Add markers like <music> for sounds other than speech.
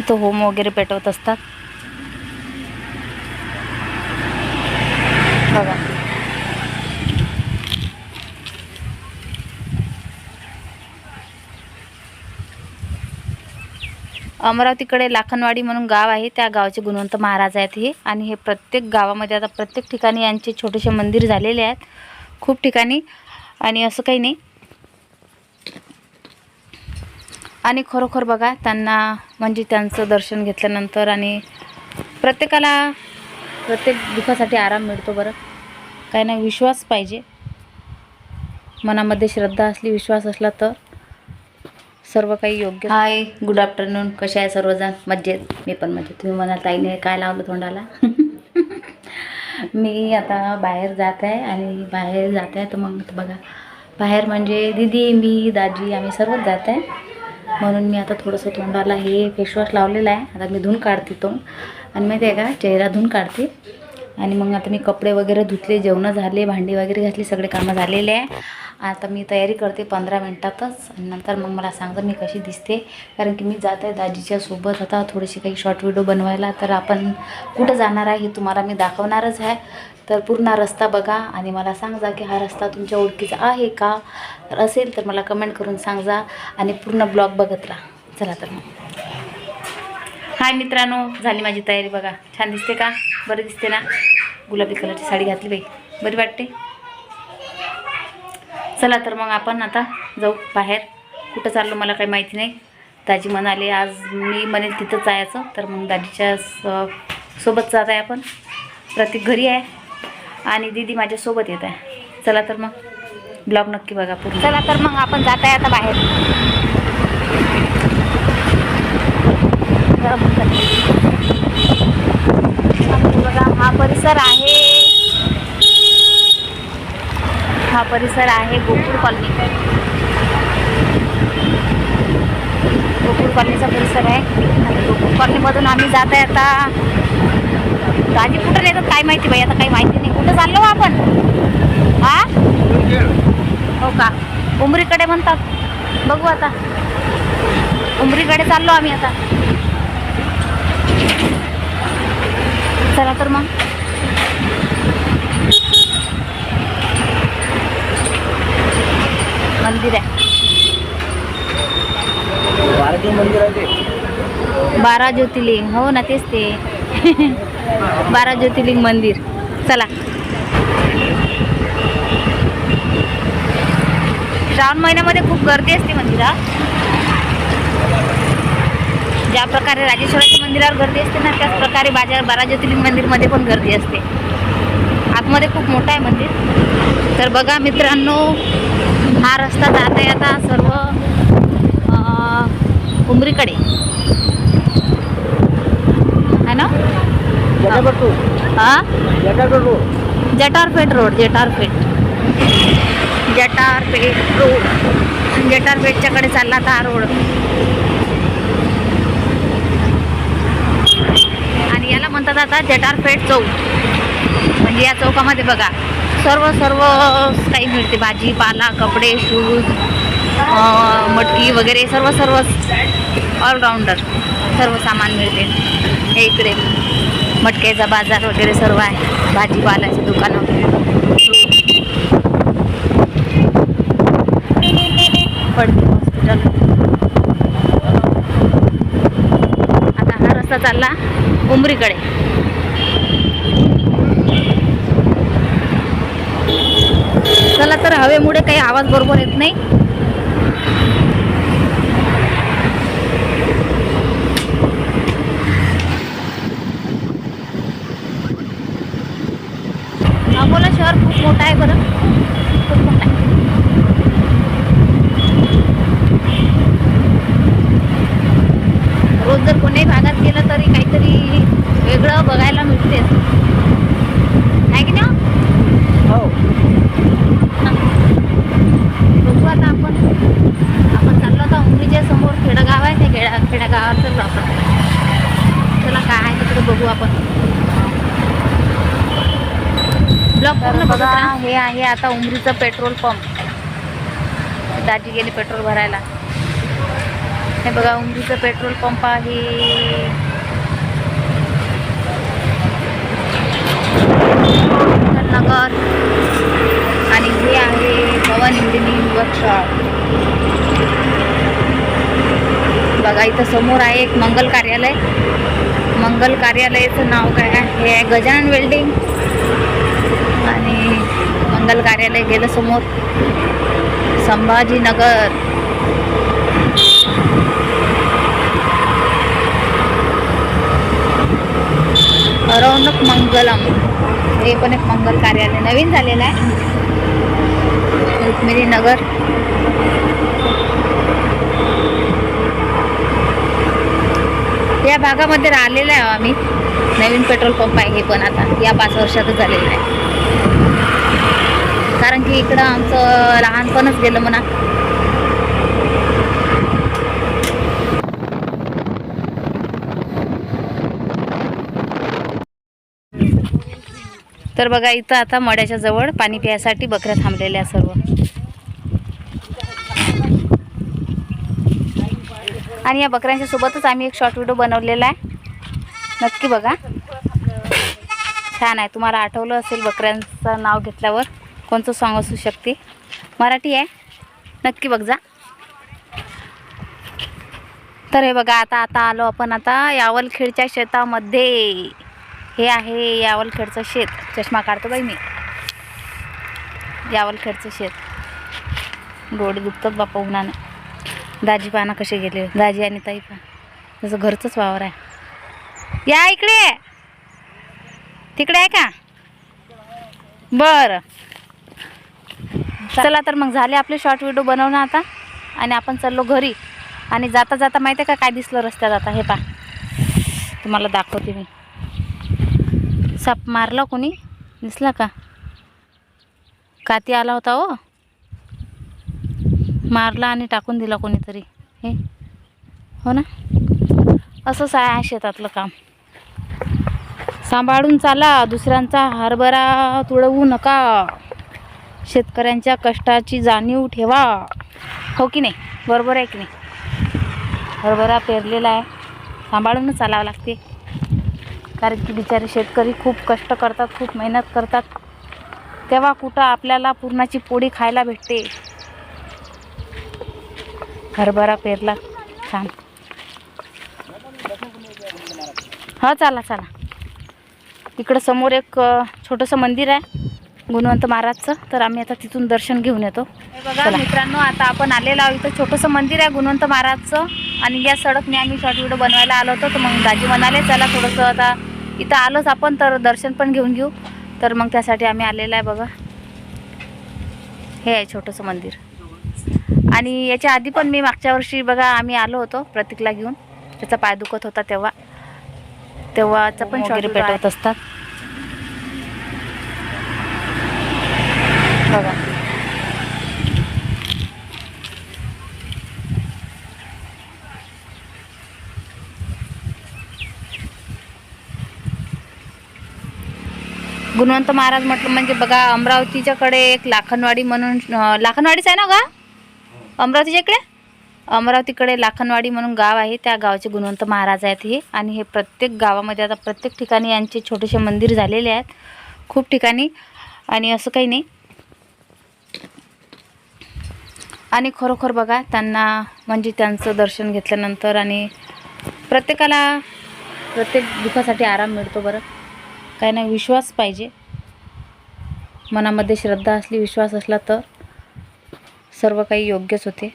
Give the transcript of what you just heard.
इथं होम वगैरे पेटवत असतात. बघा. अमरावतीकडे लाखनवाडी म्हणून गाव आहे. त्या गावचे गुणवंत महाराज आहेत हे. आणि हे प्रत्येक गावामध्ये आता प्रत्येक ठिकाणी यांचे छोटेसे मंदिर झालेले आहेत. खूप ठिकाणी. आणि असं काही नाही. आणि खरोखर बघा त्यांना म्हणजे त्यांचं दर्शन घेतल्यानंतर आणि प्रत्येकाला प्रत्येक दुःखासाठी आराम मिळतो बरं. काही ना विश्वास पाहिजे. मनामध्ये श्रद्धा असली विश्वास असला तर सर्व काही योग्य. हाय गुड आफ्टरनून कसे आहे सर्वजण? मज्जेत मी पण मजेत. तुम्ही म्हणाल ताईने काय लावलं तोंडाला? <laughs> मी आता बाहेर जात आहे आणि बाहेर जात आहे तर मग बघा. बाहेर म्हणजे दिदी मी दाजी आम्ही सर्वच जात आहे. म्हणून मी आता थोडंसं तोंडाला हे फेसवॉश लावलेलं आहे. आता मी धुवून काढते तो. आणि माहिती आहे का? चेहरा धुवून काढते. आणि मग आता मी कपडे वगैरे धुतले जेवणं झाले भांडी वगैरे घातली सगळे कामं झालेले आहे. आता मी तयारी करते पंधरा मिनटातच. नंतर मग मला सांगता मी कशी दिसते. कारण की मी जात आहे दाजीच्या सोबत. आता थोडीशी काही शॉर्ट व्हिडिओ बनवायला. तर आपण कुठं जाणार आहे हे तुम्हाला मी दाखवणारच आहे. तर पूर्ण रस्ता बघा आणि मला सांगा की हा रस्ता तुमच्या ओळखीचा आहे का? तर असेल तर मला कमेंट करून सांगा आणि पूर्ण ब्लॉग बघत राहा. चला तर मग. हाय मित्रांनो झाली माझी तयारी बघा. छान दिसते का? बरं दिसते ना? गुलाबी कलरची साडी घातली बाई. बरी वाटते? चला तर मग आपण आता जाऊ बाहेर. कुठं चाललो मला काही माहिती नाही. दाजी म्हणाले आज मी म्हणेल तिथं जायचं. तर मग दाजीच्या स- सोबत जात आहे आपण. प्रत्येक घरी आहे आणि दीदी माझ्यासोबत येत आहे. चला तर मग. ब्लॉग नक्की बघा पूर्ण. चला तर मग आपण जात आहे आता बाहेर. बघा हा परिसर आहे हा परिसर आहे गोकुळ कॉलनी. गोकुळ कॉलनीचा परिसर आहे. आणि गोकुळ कॉलनीमधून आम्ही जात आहे आता. गाजी कुठं येतात? काय माहिती बाई आता काही माहिती नाही. कुठं चाललो हो आपण? हा हो का? उमरीकडे म्हणतात. बघू आता. उमरीकडे चाललो आम्ही आता. चला तर मग. मंदिर आहे. मंदिर बारा ज्योतिर्लिंग हो ना तेच ते. <laughs> बारा ज्योतिर्लिंग मंदिर. चला. श्रावण महिन्यामध्ये खूप गर्दी असते मंदिरात. ज्या प्रकारे राजेश्वराच्या मंदिरावर गर्दी असते ना त्याच प्रकारे बाजार बारा ज्योतिर्लिंग मंदिरमध्ये पण गर्दी असते. आतमध्ये खूप मोठं आहे मंदिर. तर बघा मित्रांनो हा रस्ता जात आहे आता सर्व अं, उमरीकडे है ना? हा? जटारपेठ रोड जटारपेठ. जटारपेठ रोड. जटारपेठच्याकडे चालला आता हा रोड. आणि याला म्हणतात आता जटारपेठ चौक. म्हणजे या चौकामध्ये बघा सर्व सर्व काही मिळते. भाजीपाला कपडे शूज मटकी वगैरे सर्व सर्व ऑलराऊंडर सर्व सामान मिळते. हे इकडे मटक्याचा बाजार वगैरे सर्व आहे. भाजीपाल्याचे दुकानं पडते हॉस्पिटल आता हा रस्ता चालला उमरीकडे. चला तर हवेमुळे काही आवाज बरोबर येत नाही. अकोला शहर खूप मोठं आहे बरं खूप मोठं आहे. रोज जर कोणी भागात गेलं तरी काहीतरी वेगळं बघायला मिळते. आहे की नाही हो? हो. बघू आता आपण. आपण चाललो आता उमरीच्या समोर खेडगाव आहे त्या खेड्या खेड्यागावात चाललो आपण चला काय आहे तिकडे बघू आपण ब्लॉक पूर्ण बघा. हे आहे आता उमरीचं पेट्रोल पंप. दाजी गेली पेट्रोल भरायला. हे बघा उमरीचं पेट्रोल पंप आहे. नगर आणि हे आहे भवन इंजिनिअरिंग वर्कशॉप बघा इथं समोर आहे एक मंगल कार्यालय. मंगल कार्यालयाचं नाव काय आहे हे आहे? गजानन वेल्डिंग. आणि मंगल कार्यालय गेलं समोर. संभाजीनगर. अरौनक मंगलम. हे पण एक मंगल कार्यालय. नवीन झालेलं आहे. रुक्मिणी नगर. या भागामध्ये राहिलेलं आहे आम्ही. नवीन पेट्रोल पंप आहे हे पण आता. या पाच वर्षातच झालेलं आहे. कारण की इकडं आमचं लहानपणच गेलं म्हणा. तर बघा इथं आता मड्याच्या जवळ पाणी प्यायसाठी बकऱ्या थांबलेल्या सर्व. आणि या बकऱ्यांच्या सोबतच आम्ही एक शॉर्ट व्हिडिओ बनवलेला आहे. नक्की बघा. छान आहे. तुम्हाला आठवलं असेल बकऱ्यांचं नाव घेतल्यावर. कोणतं सॉन्ग असू शकते. मराठी आहे. नक्की बघ जा तर हे बघा आता आता आलो आपण आता यावलखेडच्या शेतामध्ये. हे आहे यावलखेडचं शेत. चष्मा काढतो बाई मी. यावलखेडचं शेत. डोळे दुखतात बापा उन्हानं. दाजी पाना कसे गेले? दाजी आणि ताई पा जसं घरचंच वावर आहे. या इकडे. तिकडे आहे का? बरं. चला तर मग झाले आपले शॉर्ट व्हिडिओ बनवणं आता. आणि आपण चाललो घरी. आणि जाता जाता माहिती आहे का काय दिसलं रस्त्यात आता? हे पा तुम्हाला दाखवते मी. साप मारला कोणी? दिसला का? काती आला होता हो. मारला आणि टाकून दिला कोणीतरी. हे. हो ना? असंच आहे शेतातलं काम. सांभाळून चाला. दुसऱ्यांचा हरभरा तुडवू नका. शेतकऱ्यांच्या कष्टाची जाणीव ठेवा. हो की नाही? बरोबर आहे की नाही? हरभरा पेरलेला आहे. सांभाळूनच चालावं लागते. कारण की बिचारे शेतकरी खूप कष्ट करतात खूप मेहनत करतात. तेव्हा कुठं आपल्याला पुरणाची पोळी खायला भेटते? हरभरा पेरला. छान. हा चला चला. इकडं समोर एक छोटंसं मंदिर आहे. गुणवंत महाराजचं तर आम्ही आता तिथून दर्शन घेऊन येतो. बघा मित्रांनो आता आपण आलेलो आहोत इथं. छोटंसं मंदिर आहे गुणवंत महाराजचं. आणि या सडकने आम्ही शॉर्ट व्हिडिओ बनवायला आलो होतो तर मग दाजी म्हणाले चला थोडंसं आता इथं आलोच आपण तर दर्शन पण घेऊन घेऊ. तर मग त्यासाठी आम्ही आलेलं आहे बघा. हे आहे छोटंसं मंदिर. आणि याच्या आधी पण मी मागच्या वर्षी बघा आम्ही आलो होतो प्रतीकला घेऊन. त्याचा पाय दुखत होता तेव्हा. तेव्हाचा पण वगैरे पेटवत असतात बघा गुणवंत महाराज म्हटलं म्हणजे बघा अमरावतीच्याकडे एक लाखनवाडी म्हणून लाखनवाडीच आहे ना गा? अमरावतीच्या इकडे? अमरावतीकडे लाखनवाडी म्हणून गाव आहे त्या गावाचे गुणवंत महाराज आहेत हे. आणि हे प्रत्येक गावामध्ये आता प्रत्येक ठिकाणी यांचे छोटेसे मंदिर झालेले आहेत खूप ठिकाणी. आणि असं काही नाही. आणि खरोखर बघा त्यांना म्हणजे त्यांचं दर्शन घेतल्यानंतर आणि प्रत्येकाला प्रत्येक दुःखासाठी आराम मिळतो बरं. काय नाही विश्वास पाहिजे. मनामध्ये श्रद्धा असली विश्वास असला तर सर्व काही योग्यच होते.